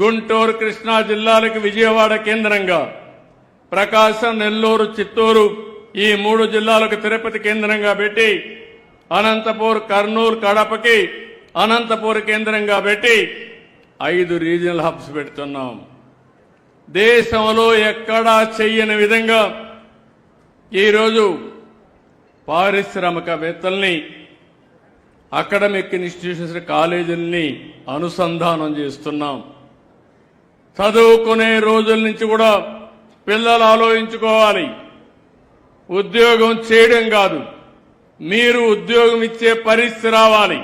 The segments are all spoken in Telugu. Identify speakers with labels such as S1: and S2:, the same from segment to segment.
S1: గుంటూరు కృష్ణా జిల్లాలకు విజయవాడ కేంద్రంగా. ప్రకాశం నెల్లూరు చిత్తూరు ఈ మూడు జిల్లాలకు తిరుపతి కేంద్రంగా పెట్టి అనంతపూర్ కర్నూలు కడపకి అనంతపూర్ కేంద్రంగా పెట్టి ఐదు రీజనల్ హబ్స్ పెడుతున్నాం. దేశంలో ఎక్కడా చెయ్యని విధంగా ఈరోజు పారిశ్రామికవేత్తల్ని అకాడమిక్ ఇన్స్టిట్యూషన్స్ కాలేజీల్ని అనుసంధానం చేస్తున్నాం. చదువుకునే రోజుల నుంచి కూడా పిల్లలు ఆలోచించుకోవాలి. ఉద్యోగం చేయడం కాదు. మీరు ఉద్యోగం ఇచ్చే పరిస్థితి రావాలి.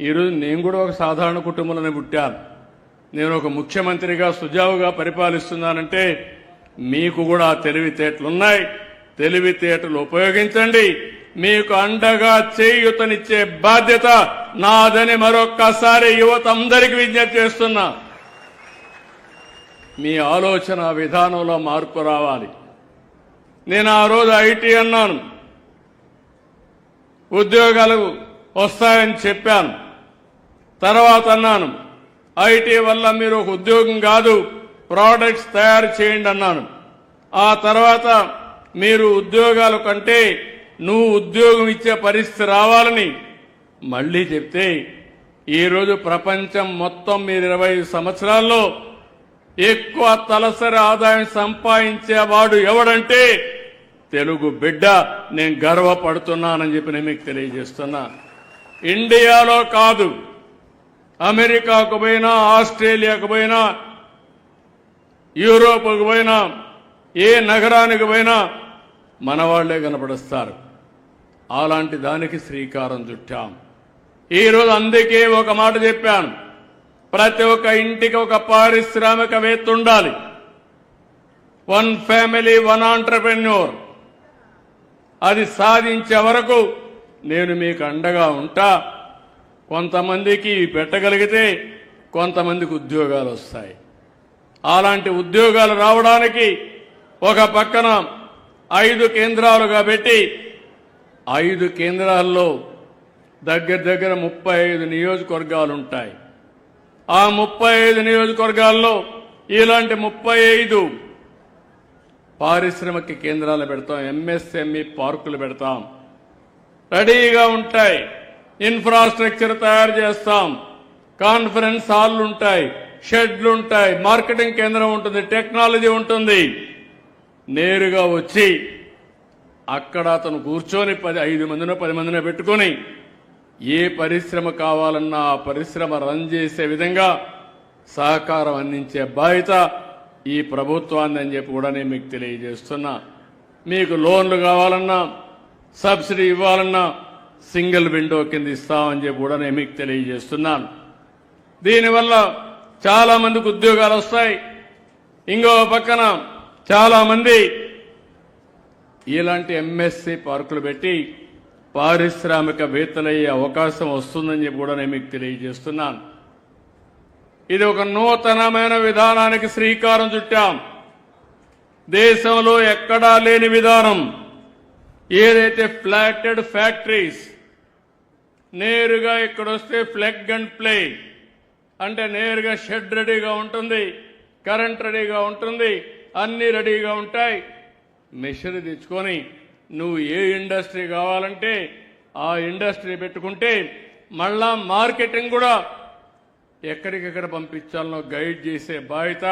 S1: ఈరోజు నేను కూడా ఒక సాధారణ కుటుంబంలోనే పుట్టాను. నేను ఒక ముఖ్యమంత్రిగా సుజావుగా పరిపాలిస్తున్నానంటే మీకు కూడా తెలివితేటలున్నాయి తెలివితేటలు ఉపయోగించండి. మీకు అండగా చేయూతనిచ్చే బాధ్యత నాదని మరొక్కసారి యువత అందరికీ విజ్ఞప్తి చేస్తున్నా. మీ ఆలోచన విధానంలో మార్పు రావాలి. నేను ఆ రోజు ఐటీ అన్నాను. ఉద్యోగాలు వస్తాయని చెప్పాను. తర్వాత అన్నాను ఐటీ వల్ల మీరు ఒక ఉద్యోగం కాదు ప్రోడక్ట్స్ తయారు చేయండి అన్నాను. ఆ తర్వాత మీరు ఉద్యోగాల కంటే నువ్వు ఉద్యోగం ఇచ్చే పరిస్థితి రావాలని మళ్ళీ చెప్తే ఈరోజు ప్రపంచం మొత్తం మీరు ఇరవై సంవత్సరాల్లో ఎక్కువ తలసరి ఆదాయం సంపాదించేవాడు ఎవడంటే తెలుగు బిడ్డ. నేను గర్వపడుతున్నానని చెప్పి నేను మీకు తెలియజేస్తున్నా. ఇండియాలో కాదు అమెరికాకు పోయినా ఆస్ట్రేలియాకు పోయినా యూరోప్కు పోయినా ఏ నగరానికి పోయినా మన వాళ్ళే కనపడిస్తారు. అలాంటి దానికి శ్రీకారం చుట్టాం. ఈరోజు అందుకే ఒక మాట చెప్పాను. ప్రతి ఒక్క ఇంటికి ఒక పారిశ్రామికవేత్త ఉండాలి వన్ ఫ్యామిలీ వన్ ఆంటర్ప్రెన్యూర్ అది సాధించే వరకు నేను మీకు అండగా ఉంటా. కొంతమందికి పెట్టగలిగితే కొంతమందికి ఉద్యోగాలు వస్తాయి. అలాంటి ఉద్యోగాలు రావడానికి ఒక పక్కన ఐదు కేంద్రాలుగా పెట్టి ఐదు కేంద్రాల్లో దగ్గర దగ్గర ముప్పై ఐదు నియోజకవర్గాలు ఉంటాయి ఆ ముప్పై ఐదు నియోజకవర్గాల్లో ఇలాంటి ముప్పై ఐదు పారిశ్రామిక కేంద్రాలు పెడతాం ఎంఎస్ఎంఈ పార్కులు పెడతాం. రెడీగా ఉంటాయి. ఇన్ఫ్రాస్ట్రక్చర్ తయారు చేస్తాం. కాన్ఫరెన్స్ హాల్లు ఉంటాయి షెడ్లు ఉంటాయి మార్కెటింగ్ కేంద్రం ఉంటుంది టెక్నాలజీ ఉంటుంది. నేరుగా వచ్చి అక్కడ అతను కూర్చొని పది ఐదు మందినో పది మందినో పెట్టుకొని ఏ పరిశ్రమ కావాలన్నా ఆ పరిశ్రమ రన్ చేసే విధంగా సహకారం అందించే బాధ్యత ఈ ప్రభుత్వాన్ని అని చెప్పి కూడా నేను మీకు తెలియజేస్తున్నా. మీకు లోన్లు కావాలన్నా సబ్సిడీ ఇవ్వాలన్నా సింగిల్ విండో కింద ఇస్తామని చెప్పి కూడా నేను మీకు తెలియజేస్తున్నాను. దీనివల్ల చాలామందికి ఉద్యోగాలు వస్తాయి. ఇంకో పక్కన చాలామంది ఇలాంటి ఎంఎస్సి పార్కులు పెట్టి పారిశ్రామిక వేత్తలయ్యే అవకాశం వస్తుందని చెప్పి కూడా నేను మీకు తెలియజేస్తున్నాను. ఇది ఒక నూతనమైన విధానానికి శ్రీకారం చుట్టాం. దేశంలో ఎక్కడా లేని విధానం. ఏదైతే ఫ్లాటెడ్ ఫ్యాక్టరీస్ నేరుగా ఇక్కడ వస్తే ఫ్లెగ్ అండ్ ప్లే అంటే నేరుగా షెడ్ రెడీగా ఉంటుంది కరెంట్ రెడీగా ఉంటుంది అన్నీ రెడీగా ఉంటాయి. మెషిన్ తెచ్చుకొని నువ్వు ఏ ఇండస్ట్రీ కావాలంటే ఆ ఇండస్ట్రీ పెట్టుకుంటే మళ్ళా మార్కెటింగ్ కూడా ఎక్కడికెక్కడ పంపించాలనో గైడ్ చేసే బాధ్యత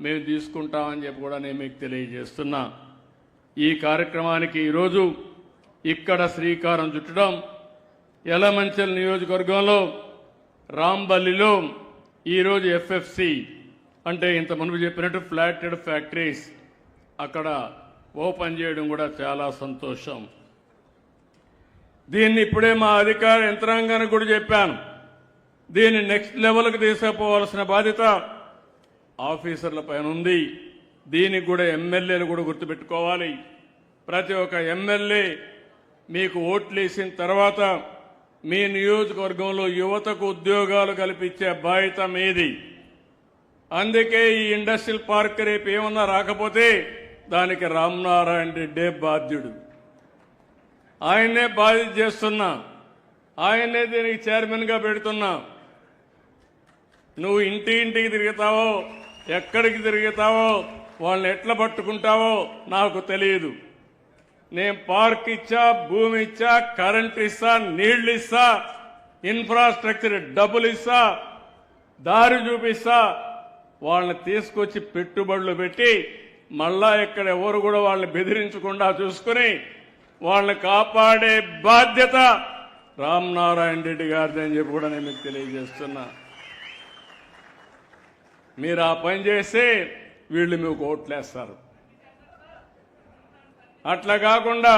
S1: మేము తీసుకుంటామని చెప్పి కూడా నేను మీకు తెలియజేస్తున్నా. ఈ కార్యక్రమానికి ఈరోజు ఇక్కడ శ్రీకారం చుట్టడం ఎలమంచల్ నియోజకవర్గంలో రాంబల్లిలో ఈరోజు ఎఫ్ఎఫ్సి అంటే ఇంత మునుపు చెప్పినట్టు ఫ్లాటెడ్ ఫ్యాక్టరీస్ అక్కడ ఓపెన్ చేయడం కూడా చాలా సంతోషం. దీన్ని ఇప్పుడే మా అధికార యంత్రాంగానికి కూడా చెప్పాను. దీన్ని నెక్స్ట్ లెవెల్కి తీసుకుపోవాల్సిన బాధ్యత ఆఫీసర్ల పైన ఉంది. దీనికి కూడా ఎమ్మెల్యేలు కూడా గుర్తుపెట్టుకోవాలి. ప్రతి ఒక్క ఎమ్మెల్యే మీకు ఓట్లు వేసిన తర్వాత మీ నియోజకవర్గంలో యువతకు ఉద్యోగాలు కల్పించే బాధ్యత మీది. అందుకే ఈ ఇండస్ట్రియల్ పార్క్ రేపు ఏమన్నా రాకపోతే దానికి రామనారాయణ రెడ్డే బాధ్యుడు. ఆయన్నే బాధ్యత చేస్తున్నా. ఆయన్నే దీనికి చైర్మన్గా పెడుతున్నా. నువ్వు ఇంటి ఇంటికి తిరుగుతావో ఎక్కడికి తిరుగుతావో వాళ్ళని ఎట్లా పట్టుకుంటావో నాకు తెలియదు. నేను పార్క్ ఇచ్చా భూమి ఇచ్చా కరెంట్ ఇస్తా నీళ్ళు ఇస్తా ఇన్ఫ్రాస్ట్రక్చర్ డబ్బులు ఇస్తా దారి చూపిస్తా వాళ్ళని తీసుకొచ్చి పెట్టుబడులు పెట్టి మళ్ళా ఇక్కడ ఎవరు కూడా వాళ్ళని బెదిరించకుండా చూసుకుని వాళ్ళని కాపాడే బాధ్యత రామనారాయణ రెడ్డి గారిది అని చెప్పి కూడా నేను మీకు తెలియజేస్తున్నా. మీరు ఆ పని చేస్తే వీళ్ళు మీకు ఓట్లేస్తారు. అట్లా కాకుండా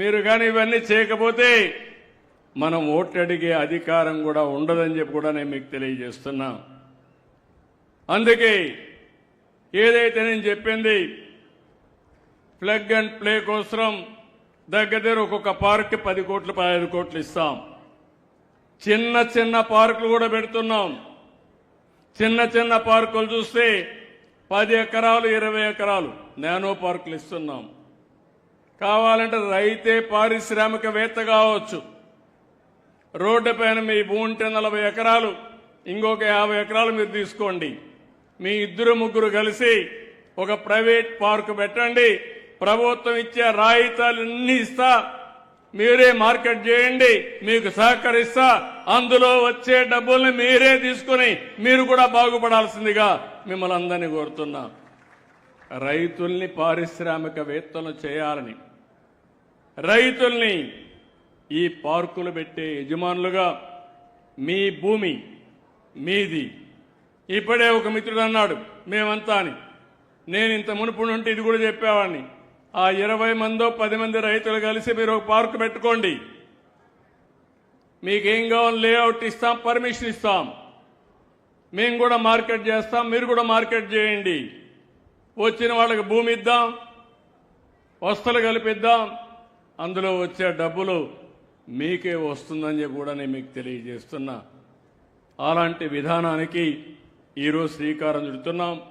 S1: మీరు కానీ ఇవన్నీ చేయకపోతే మనం ఓట్లు అడిగే అధికారం కూడా ఉండదని చెప్పి కూడా నేను మీకు తెలియజేస్తున్నా. అందుకే ఏదైతే నేను చెప్పింది ప్లగ్ అండ్ ప్లే కోసం దగ్గర దగ్గర ఒక్కొక్క పార్క్కి పది కోట్లు పదహైదు కోట్లు ఇస్తాం. చిన్న చిన్న పార్కులు కూడా పెడుతున్నాం. చిన్న చిన్న పార్కులు చూస్తే పది ఎకరాలు ఇరవై ఎకరాలు నానో పార్కులు ఇస్తున్నాం. కావాలంటే రైతే పారిశ్రామికవేత్త కావచ్చు. రోడ్డు పైన మీ భూమి ఉంటే నలభై ఎకరాలు ఇంకొక యాభై ఎకరాలు మీరు తీసుకోండి. మీ ఇద్దరు ముగ్గురు కలిసి ఒక ప్రైవేట్ పార్క్ పెట్టండి. ప్రభుత్వం ఇచ్చే రాయితాలన్నీ ఇస్తా. మీరే మార్కెట్ చేయండి. మీకు సహకరిస్తా. అందులో వచ్చే డబ్బుల్ని మీరే తీసుకుని మీరు కూడా బాగుపడాల్సిందిగా మిమ్మల్ని అందరినీ కోరుతున్నా. రైతుల్ని పారిశ్రామికవేత్తలు చేయాలని. రైతుల్ని ఈ పార్కులు పెట్టే యజమానులుగా మీ భూమి మీది ఇప్పుడే ఒక మిత్రుడు అన్నాడు మేమంతా అని. నేను ఇంత మునుపు నుండి ఇది కూడా చెప్పేవాడిని. ఆ ఇరవై మందో పది మంది రైతులు కలిసి మీరు ఒక పార్కు పెట్టుకోండి. మీకేం కావాలి లేఅవుట్ ఇస్తాం పర్మిషన్ ఇస్తాం. మేము కూడా మార్కెట్ చేస్తాం మీరు కూడా మార్కెట్ చేయండి. వచ్చిన వాళ్ళకి భూమి ఇద్దాం వస్తువులు కలిపిద్దాం. అందులో వచ్చే డబ్బులు మీకే వస్తుందని చెప్పి కూడా నేను మీకు తెలియజేస్తున్నా. అలాంటి విధానానికి ఈరోజు శ్రీకారం చుడుతున్నాం.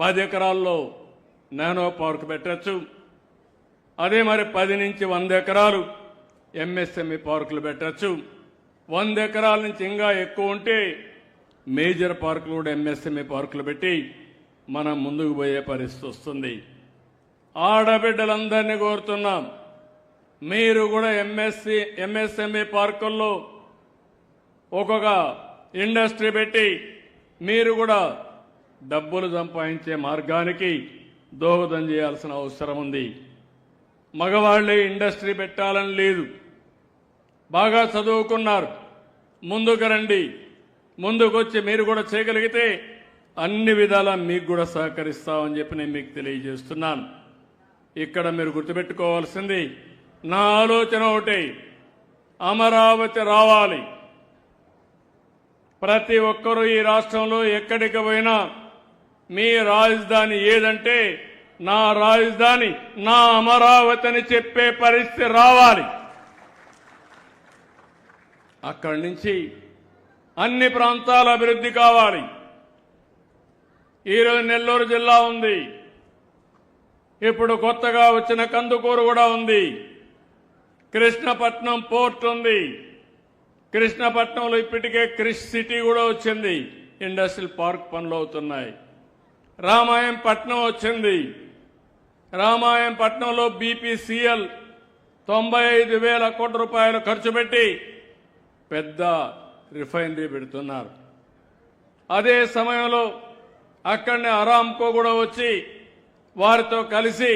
S1: పది ఎకరాల్లో నానో పార్క్ పెట్టచ్చు. అదే మరి పది నుంచి వంద ఎకరాలు ఎంఎస్ఎంఈ పార్కులు పెట్టచ్చు. వంద ఎకరాల నుంచి ఇంకా ఎక్కువ ఉంటే మేజర్ పార్కులు కూడా ఎంఎస్ఎంఈ పార్కులు పెట్టి మనం ముందుకు పోయే పరిస్థితి వస్తుంది. ఆడబిడ్డలందరినీ కోరుతున్నాం. మీరు కూడా ఎంఎస్సి ఎంఎస్ఎంఈ పార్కుల్లో ఒక్కొక్క ఇండస్ట్రీ పెట్టి మీరు కూడా డబ్బులు సంపాదించే మార్గానికి దోహదం చేయాల్సిన అవసరం ఉంది. మగవాళ్ళే ఇండస్ట్రీ పెట్టాలని లేదు. బాగా చదువుకున్నారు. ముందుకు రండి. ముందుకొచ్చి మీరు కూడా చేయగలిగితే అన్ని విధాలా మీకు కూడా సహకరిస్తామని చెప్పి నేను మీకు తెలియజేస్తున్నాను. ఇక్కడ మీరు గుర్తుపెట్టుకోవాల్సింది నా ఆలోచన ఒకటి అమరావతి రావాలి. ప్రతి ఒక్కరూ ఈ రాష్ట్రంలో ఎక్కడికి పోయినా మీ రాజధాని ఏదంటే నా రాజధాని నా అమరావతి అని చెప్పే పరిస్థితి రావాలి. అక్కడి నుంచి అన్ని ప్రాంతాల అభివృద్ధి కావాలి. ఈరోజు నెల్లూరు జిల్లా ఉంది. ఇప్పుడు కొత్తగా వచ్చిన కందుకూరు కూడా ఉంది. కృష్ణపట్నం పోర్ట్ ఉంది. కృష్ణపట్నంలో ఇప్పటికే క్రిష్ సిటీ కూడా వచ్చింది. ఇండస్ట్రియల్ పార్క్ పనులు అవుతున్నాయి. రామాయం పట్నం వచ్చింది. రామాయం పట్నంలో బీపీసీఎల్ తొంభై ఐదు వేల కోట్ల రూపాయలు ఖర్చు పెట్టి పెద్ద రిఫైనరీ పెడుతున్నారు. అదే సమయంలో అక్కడనే అరామ్కో కూడా వచ్చి వారితో కలిసి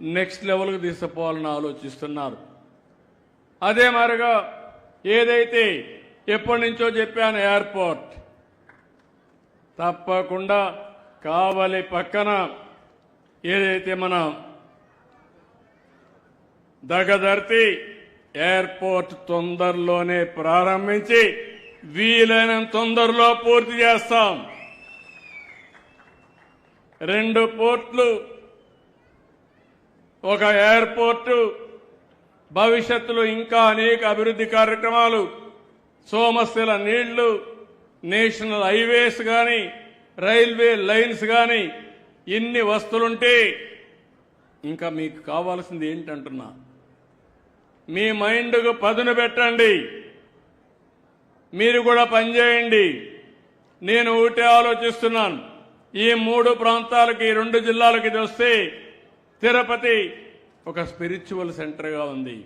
S1: నెక్స్ట్ లెవెల్కి తీసుకుపోవాలని ఆలోచిస్తున్నారు. అదే మరిగా ఏదైతే ఎప్పటి నుంచో చెప్పాను ఎయిర్పోర్ట్ తప్పకుండా కావలి పక్కన ఏదైతే మన దగదర్తి ఎయిర్పోర్ట్ తొందరలోనే ప్రారంభించి వీలైనంత తొందరలో పూర్తి చేస్తాం. రెండు పోర్ట్లు ఒక ఎయిర్పోర్టు భవిష్యత్తులో ఇంకా అనేక అభివృద్ధి కార్యక్రమాలు సోమశిల నీళ్ళు నేషనల్ హైవేస్ కానీ రైల్వే లైన్స్ కానీ ఇన్ని వస్తులుంటే ఇంకా మీకు కావాల్సింది ఏంటంటున్నా? మీ మైండ్కు పదును పెట్టండి. మీరు కూడా పనిచేయండి నేను ఒకటే ఆలోచిస్తున్నాను. ఈ మూడు ప్రాంతాలకి రెండు జిల్లాలకి ఇది వస్తే తిరుపతి ఒక స్పిరిచువల్ సెంటర్గా ఉంది.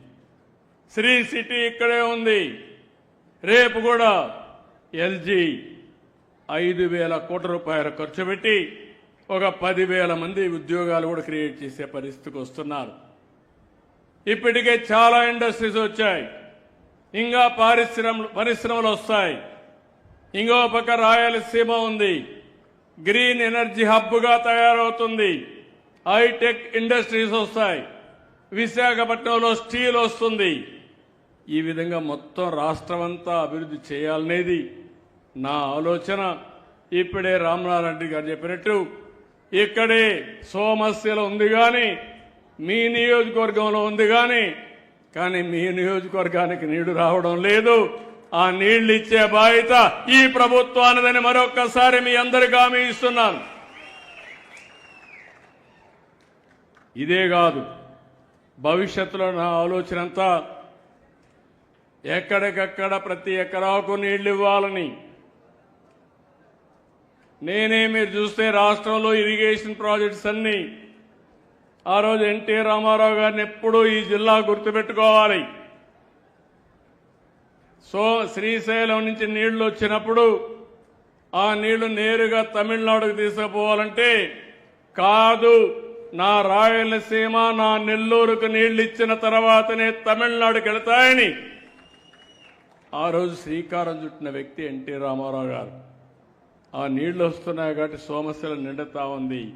S1: శ్రీ సిటీ ఇక్కడే ఉంది. రేపు కూడా ఎల్జీ ఐదు వేల కోట్ల రూపాయలు ఖర్చు పెట్టి ఒక పదివేల మంది ఉద్యోగాలు కూడా క్రియేట్ చేసే పరిస్థితికి వస్తున్నారు. ఇప్పటికే చాలా ఇండస్ట్రీస్ వచ్చాయి. ఇంకా పారిశ్రమ పరిశ్రమలు వస్తాయి. ఇంకో పక్క రాయలసీమ ఉంది. గ్రీన్ ఎనర్జీ హబ్గా తయారవుతుంది. హైటెక్ ఇండస్ట్రీస్ వస్తాయి. విశాఖపట్నంలో స్టీల్ వస్తుంది. ఈ విధంగా మొత్తం రాష్ట్రం అంతా అభివృద్ధి చేయాలనేది నా ఆలోచన. ఇప్పుడే రామనారాయణ రెడ్డి గారు చెప్పినట్టు ఇక్కడే సోమస్యలు ఉంది కానీ మీ నియోజకవర్గంలో ఉంది కానీ కానీ మీ నియోజకవర్గానికి నీళ్ళు రావడం లేదు. ఆ నీళ్ళు ఇచ్చే బాధ్యత ఈ ప్రభుత్వానిదని మరొక్కసారి మీ అందరికీ హామీ ఇస్తున్నాను. ఇదే కాదు. భవిష్యత్తులో నా ఆలోచన అంతా ఎక్కడికక్కడ ప్రతి ఎకరాకు నీళ్ళు ఇవ్వాలని నేనే మీరు చూస్తే రాష్ట్రంలో ఇరిగేషన్ ప్రాజెక్ట్స్ అన్ని. ఆ రోజు ఎన్టీ రామారావు గారిని ఎప్పుడూ ఈ జిల్లా గుర్తుపెట్టుకోవాలి. సో శ్రీశైలం నుంచి నీళ్ళు వచ్చినప్పుడు ఆ నీళ్ళు నేరుగా తమిళనాడుకు తీసుకుపోవాలంటే కాదు. నా రాయలసీమ నా నెల్లూరుకు నీళ్ళు ఇచ్చిన తర్వాతనే తమిళనాడుకి వెళతాయని. ఆ రోజు శ్రీకారం చుట్టిన వ్యక్తి ఎన్టీ రామారావు గారు ఆ నీళ్ళు వస్తున్నాయి కాబట్టి సోమశిల నిండుతా ఉంది.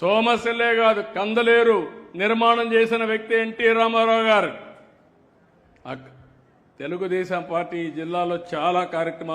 S1: సోమశిలే కాదు కందలేరు నిర్మాణం చేసిన వ్యక్తి ఎన్టీ రామారావు గారు. అక్- తెలుగుదేశం పార్టీ ఈ జిల్లాలో చాలా కార్యక్రమాలు